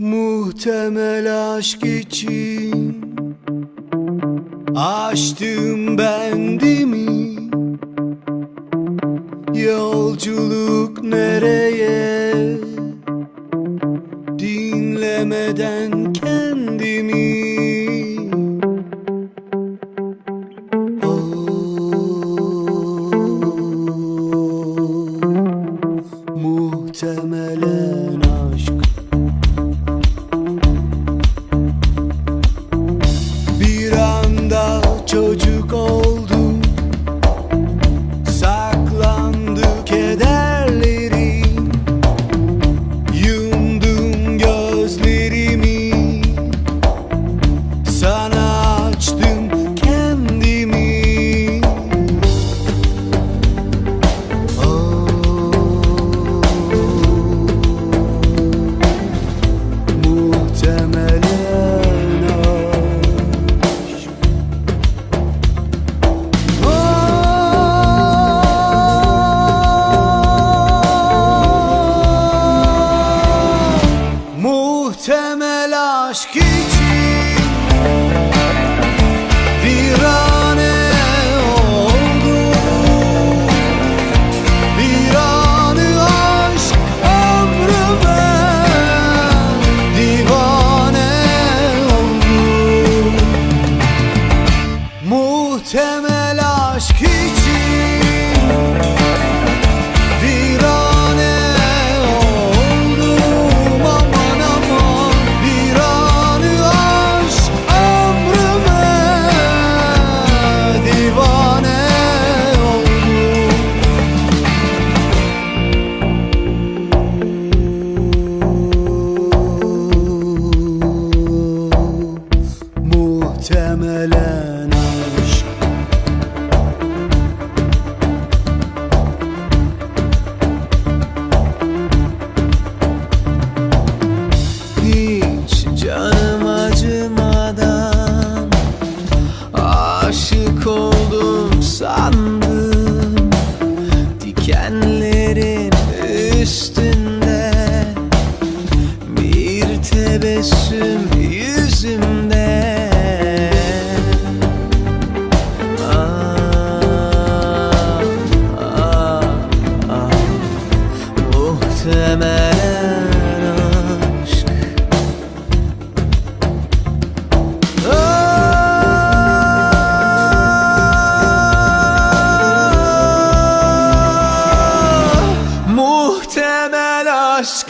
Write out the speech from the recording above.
Muhtemel aşk için Açtım bendimi. Yolculuk nereye? Dinlemeden kendimi. çocuk ol. muhtemel aşk için bir tebessüm yüzümde ah, ah, ah. Muhtemelen aşk Muhtemel aşk